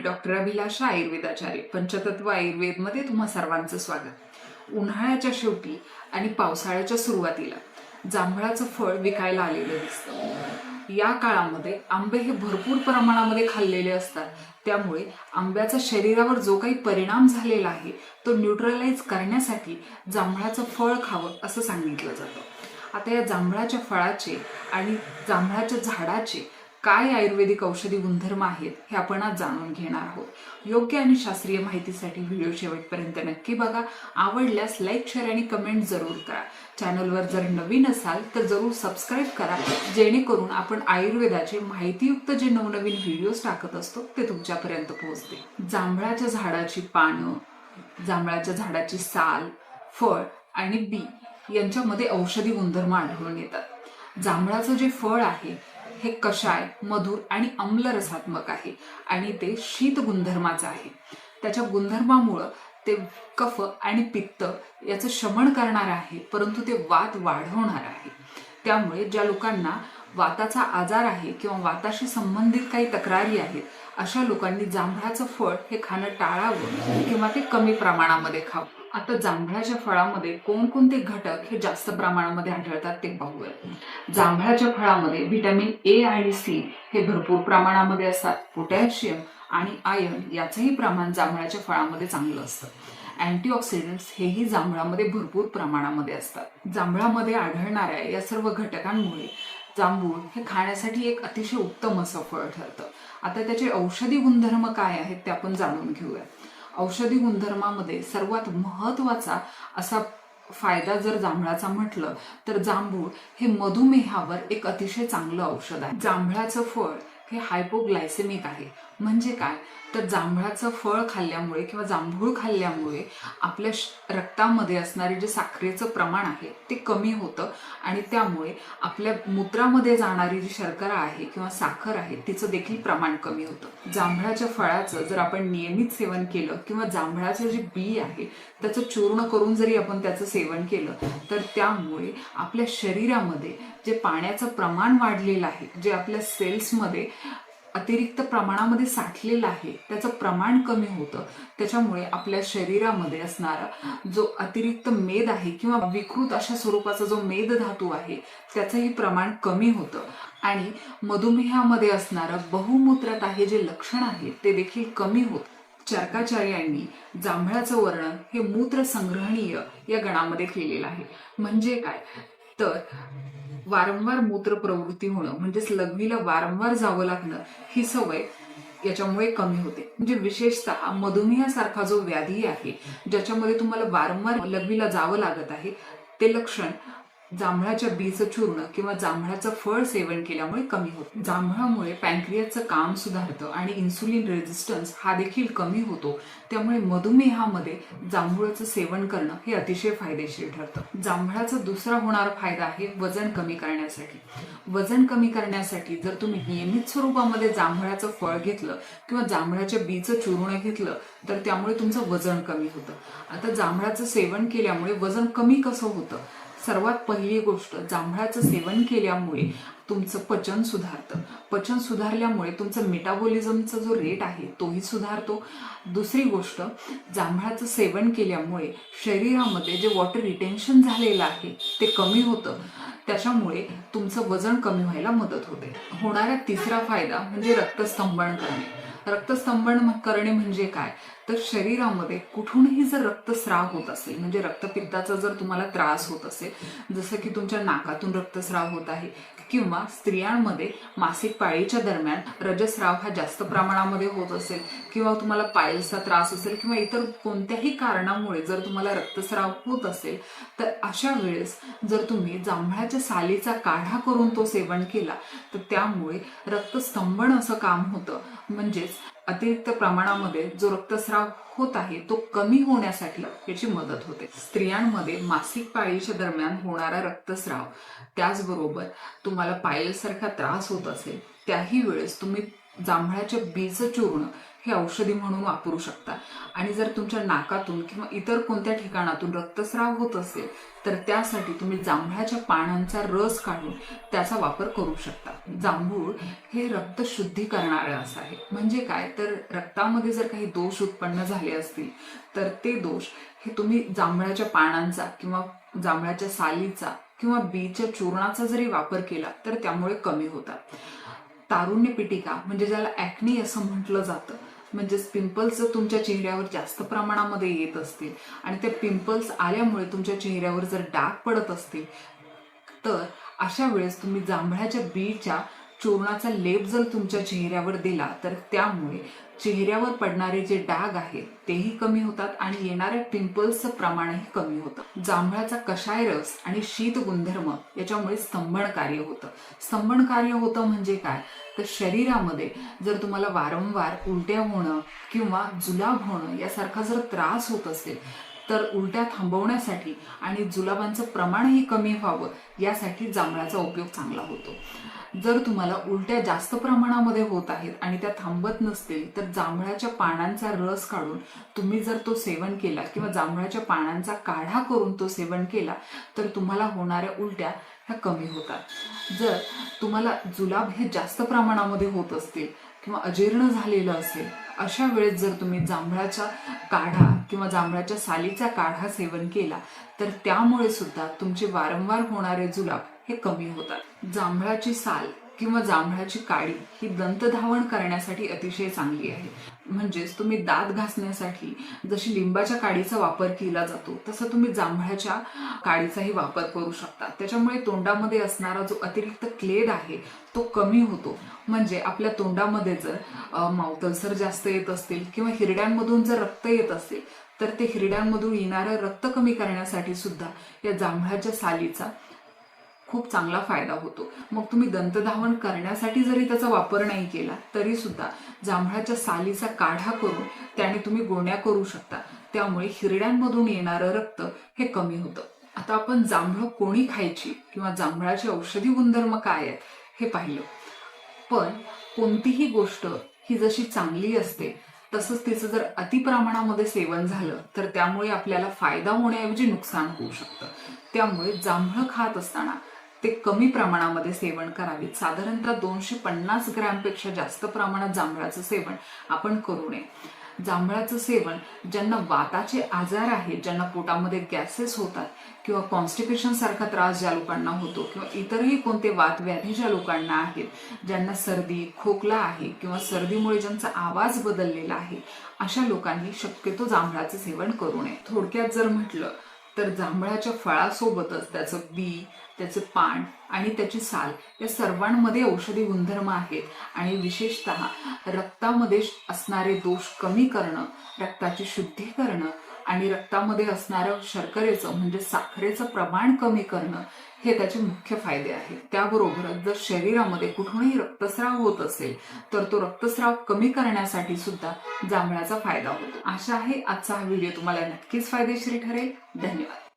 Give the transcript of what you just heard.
मी doctor अभिलाषा आयुर्वेदाचार्य. पंचतत्व आयुर्वेदमध्ये तुम्हा सर्वांचं स्वागत. उन्हाळ्याच्या शेवटी आणि पावसाळ्याच्या सुरुवातीला जांभळाचं फळ विकायला आलेलं दिसतं. या काळामध्ये आंबे हे भरपूर प्रमाणामध्ये खाल्लेले असतात. त्यामुळे आंब्याचा शरीरावर जो काही परिणाम झालेला आहे तो न्यूट्रलाइज करण्यासाठी जांभळाचं फळ खावं असं सांगितलं जातं. आता या जांभळाच्या फळाचे आणि जांभळाच्या झाडाचे काय आयुर्वेदिक औषधी गुणधर्म आहेत हे आपण आज जाणून घेणार आहोत. योग्य आणि शास्त्रीय माहितीसाठी व्हिडिओ शेवटपर्यंत नक्की बघा. आवडल्यास लाईक शेअर आणि कमेंट जरूर करा. चॅनलवर जर नवीन असाल तर जरूर सबस्क्राईब करा. जेणेकरून आपण आयुर्वेदाचे माहितीयुक्त जे नवनवीन व्हिडिओज टाकत असतो ते तुमच्यापर्यंत पोहोचते जांभळाच्या झाडाची पानं जांभळाच्या झाडाची साल फळ आणि बी यांच्यामध्ये औषधी गुणधर्म आढळून येतात. जांभळाचं जे फळ आहे हे कषाय मधुर आणि आम्ल रसात्मक आहे. आणि ते शीत गुणधर्माचं आहे. त्याच्या गुणधर्मामुळं ते कफ आणि पित्त याचं शमन करणार आहे परंतु ते वात वाढवणार आहे. त्यामुळे ज्या लोकांना वाताचा आजार आहे किंवा वाताशी संबंधित काही तक्रारी आहेत अशा लोकांनी जांभळाचं फळ हे खाणं टाळावं किंवा ते कमी प्रमाणामध्ये खावं. आता जांभळाच्या फळामध्ये कोणकोणते घटक हे जास्त प्रमाणामध्ये आढळतात ते पाहूया जांभळाच्या फळामध्ये व्हिटॅमिन ए आणि सी हे भरपूर प्रमाणामध्ये असतात. पोटॅशियम आणि आयर्न याचंही प्रमाण जांभळाच्या फळामध्ये चांगलं असतं. अँटीऑक्सिडंट्स हेही जांभळामध्ये भरपूर प्रमाणामध्ये असतात. जांभळामध्ये आढळणाऱ्या या सर्व घटकांमुळे जांभूळ हे खाण्यासाठी एक अतिशय उत्तम असं फळ ठरतं. आता त्याचे औषधी गुणधर्म काय आहेत ते आपण जाणून घेऊया. औषधी गुणधर्मामध्ये सर्वात महत्त्वाचा असा फायदा जर जांभळाचा म्हटलं तर जांभूळ हे मधुमेहावर एक अतिशय चांगलं औषध आहे. जांभळाचं फळ हे हायपोग्लायसेमिक आहे. म्हणजे काय? तर जांभळाचं फळ खाल्ल्यामुळे किंवा जांभूळ खाल्ल्यामुळे आपल्या रक्तामध्ये असणारे जे साखरेचं प्रमाण आहे ते कमी होतं आणि त्यामुळे आपल्या मूत्रामध्ये जाणारी जी शर्करा आहे किंवा साखर आहे तिचं देखील प्रमाण कमी होतं. जांभळाच्या फळाचं जर आपण नियमित सेवन केलं किंवा जांभळाचं जे बी आहे त्याचं चूर्ण करून जरी आपण त्याचं सेवन केलं तर त्यामुळे आपल्या शरीरामध्ये जे पाण्याचं प्रमाण वाढलेलं आहे जे आपल्या सेल्समध्ये अतिरिक्त प्रमाणामध्ये साठलेलं आहे. त्याचं प्रमाण कमी होतं. त्याच्यामुळे आपल्या शरीरामध्ये असणारा जो अतिरिक्त मेद आहे किंवा विकृत अशा स्वरूपाचा जो मेद धातू आहे त्याचंही प्रमाण कमी होतं. आणि मधुमेहामध्ये असणारं बहुमूत्रात हे जे लक्षण आहे ते देखील कमी होतं. चर्काचार्यांनी जांभळाचं वर्णन हे मूत्र संग्रहणीय या गणामध्ये केलेलं आहे. म्हणजे काय? तर वारंवार मूत्र प्रवृत्ती होणं म्हणजेच लघवीला वारंवार जावं लागणं ही सवय याच्यामुळे कमी होते. म्हणजे विशेषतः मधुमेहासारखा जो व्याधी आहे ज्याच्यामध्ये तुम्हाला वारंवार लघवीला जावं लागत आहे ते लक्षण जांभळाच्या बीचं चूर्ण किंवा जांभळाचं फळ सेवन केल्यामुळे कमी होतं. जांभळामुळे पॅन्क्रियाचं काम सुधारतं आणि इन्सुलिन रेझिस्टन्स हा देखील कमी होतो. त्यामुळे मधुमेहामध्ये जांभळाचं सेवन करणं हे अतिशय फायदेशीर ठरतं. जांभळाचा दुसरा होणारा फायदा आहे वजन कमी करण्यासाठी. वजन कमी करण्यासाठी जर तुम्ही नियमित स्वरूपामध्ये जांभळाचं फळ घेतलं किंवा जांभळाच्या बीचं चूर्ण घेतलं तर त्यामुळे तुमचं वजन कमी होतं. आता जांभळाचं सेवन केल्यामुळे वजन कमी कसं होतं? सर्वात पहिली गोष्ट जांभळाचं सेवन केल्यामुळे तुमचं पचन सुधारतं. पचन सुधारल्यामुळे तुमचं मेटाबॉलिझमचा जो रेट आहे तोही सुधारतो. दुसरी गोष्ट जांभळाचं सेवन केल्यामुळे शरीरामध्ये जे वॉटर रिटेन्शन झालेलं आहे ते कमी होतं. त्याच्यामुळे तुमचं वजन कमी व्हायला मदत होते. होणारा तिसरा फायदा म्हणजे रक्तस्तंभन करणे. रक्तस्तंभन करणे म्हणजे काय? तर शरीरामध्ये कुठूनही जर रक्तस्राव होत असेल म्हणजे रक्तपित्ताचा जर तुम्हाला त्रास होत असेल जसं की तुमच्या नाकातून रक्तस्राव होत आहे किंवा स्त्रियांमध्ये मासिक पाळीच्या दरम्यान रजस्राव हा जास्त प्रमाणामध्ये होत असेल किंवा तुम्हाला पायलचा त्रास असेल किंवा इतर कोणत्याही कारणामुळे जर तुम्हाला रक्तस्राव होत असेल तर अशा वेळेस जर तुम्ही जांभळाच्या सालीचा काढा करून तो सेवन केला तर त्यामुळे रक्तस्तंभन असं काम होतं. म्हणजेच अतिरिक्त प्रमाणामध्ये जो रक्तस्राव होत आहे तो कमी होण्यासाठी याची मदत होते. स्त्रियांमध्ये मासिक पाळीच्या दरम्यान होणारा रक्तस्राव त्याचबरोबर तुम्हाला पायलसारखा त्रास होत असेल त्याही वेळेस तुम्ही जांभळाच्या बीज चूर्ण हे औषधी म्हणून वापरू शकता. आणि जर तुमच्या नाकातून किंवा इतर कोणत्या ठिकाणातून रक्तस्राव होत असेल तर त्यासाठी तुम्ही जांभळाच्या पानांचा रस काढून त्याचा वापर करू शकता. जांभूळ हे रक्त शुद्धी करणारं असं आहे. म्हणजे काय? तर रक्तामध्ये जर काही दोष उत्पन्न झाले असतील तर ते दोष हे तुम्ही जांभळाच्या पानांचा किंवा जांभळाच्या सालीचा किंवा बीच्या चूर्णाचा जरी वापर केला तर त्यामुळे कमी होतात. तारुण्य पिटिका म्हणजे ज्याला ॲक्नी असं म्हटलं जातं. म्हणजेच पिंपल्स तुमच्या चेहऱ्यावर जास्त प्रमाणामध्ये येत असतील आणि ते पिंपल्स आल्यामुळे तुमच्या चेहऱ्यावर जर डाग पडत असतील तर अशा वेळेस तुम्ही जांभळ्याच्या बीच्या चूर्णाचा लेप जर तुमच्या चेहऱ्यावर दिला तर त्यामुळे चेहऱ्यावर पडणारे जे डाग आहेत तेही कमी होतात आणि येणाऱ्या पिंपल्सचं प्रमाणही कमी होतं. जांभळाचा कषाय रस आणि शीत गुणधर्म याच्यामुळे स्तंभन कार्य होतं. स्तंभन कार्य होतं म्हणजे काय? तर शरीरामध्ये जर तुम्हाला वारंवार उलट्या होणं किंवा जुलाब होणं यासारखा जर त्रास होत असेल तर उलट्या थांबवण्यासाठी आणि जुलाबांचं प्रमाणही कमी व्हावं यासाठी जांभळाचा उपयोग चांगला होतो. जर तुम्हाला उलट्या जास्त प्रमाणामध्ये होत आहेत आणि त्या थांबत नसतील तर जांभळाच्या पानांचा रस काढून तुम्ही जर तो सेवन केला किंवा जांभळाच्या पानांचा काढा करून तो सेवन केला तर तुम्हाला होणाऱ्या उलट्या ह्या कमी होतात. जर तुम्हाला जुलाब हे जास्त प्रमाणामध्ये होत असतील किंवा अजीर्ण झालेलं असेल अशा वेळेस जर तुम्ही जांभळाचा काढा किंवा जांभळाच्या सालीचा काढा सेवन केला तर त्यामुळे सुद्धा तुमचे वारंवार होणारे जुलाब हे कमी होतात. जांभळाची साल किंवा जांभळाची काडी ही दंतधावण करण्यासाठी अतिशय चांगली आहे. म्हणजेच तुम्ही दात घासण्यासाठी जशी लिंबाच्या काडीचा वापर केला जातो तसं तुम्ही जांभळाच्या काडीचाही वापर करू शकता. त्याच्यामुळे तोंडामध्ये असणारा जो अतिरिक्त क्लेद आहे तो कमी होतो. म्हणजे आपल्या तोंडामध्ये जर अ, मावतलसर जास्त येत असतील किंवा हिरड्यांमधून जर रक्त येत असेल तर ते हिरड्यांमधून येणारं रक्त कमी करण्यासाठी सुद्धा या जांभळाच्या सालीचा खूप चांगला फायदा होतो. मग तुम्ही दंतधावन करण्यासाठी जरी त्याचा वापर नाही केला तरी सुद्धा जांभळाच्या सालीचा काढा करून त्याने तुम्ही गोण्या करू शकता. त्यामुळे हिरड्यांमधून येणारं रक्त हे कमी होतं. आता आपण जांभळं कोणी खायची किंवा जांभळाचे औषधी गुणधर्म काय आहेत हे पाहिलं. पण कोणतीही गोष्ट ही जशी चांगली असते तसंच तिचं जर अतिप्रमाणामध्ये सेवन झालं तर त्यामुळे आपल्याला फायदा होण्याऐवजी नुकसान होऊ शकतं. त्यामुळे जांभळं खात असताना ते कमी प्रमाणामध्ये सेवन करावे साधारणतः दोनशे पन्नास ग्रॅमपेक्षा जास्त प्रमाणात जांभळाचं सेवन आपण करू नये. जांभळाचं सेवन ज्यांना वाताचे आजार आहेत ज्यांना पोटामध्ये गॅसेस होतात किंवा कॉन्स्टिपेशन सारखा त्रास ज्या लोकांना होतो किंवा इतरही कोणते वात व्याधी ज्या लोकांना आहेत ज्यांना सर्दी खोकला आहे किंवा सर्दीमुळे ज्यांचा आवाज बदललेला आहे अशा लोकांनी शक्यतो जांभळाचं सेवन करू नये. थोडक्यात जर म्हटलं तर जांभळाच्या फळासोबतच त्याचं बी त्याचे पान आणि त्याची साल या सर्वांमध्ये औषधी गुणधर्म आहेत. आणि विशेषतः रक्तामध्ये असणारे दोष कमी करणं रक्ताची शुद्धी करणं आणि रक्तामध्ये असणारं शर्करेचं म्हणजे साखरेचं प्रमाण कमी करणं हे त्याचे मुख्य फायदे आहेत. त्याबरोबरच जर शरीरामध्ये कुठूनही रक्तस्राव होत असेल तर तो रक्तस्राव कमी करण्यासाठी सुद्धा जांभळाचा फायदा होतो. आशा आहे आजचा हा व्हिडिओ तुम्हाला नक्कीच फायदेशीर ठरेल. धन्यवाद.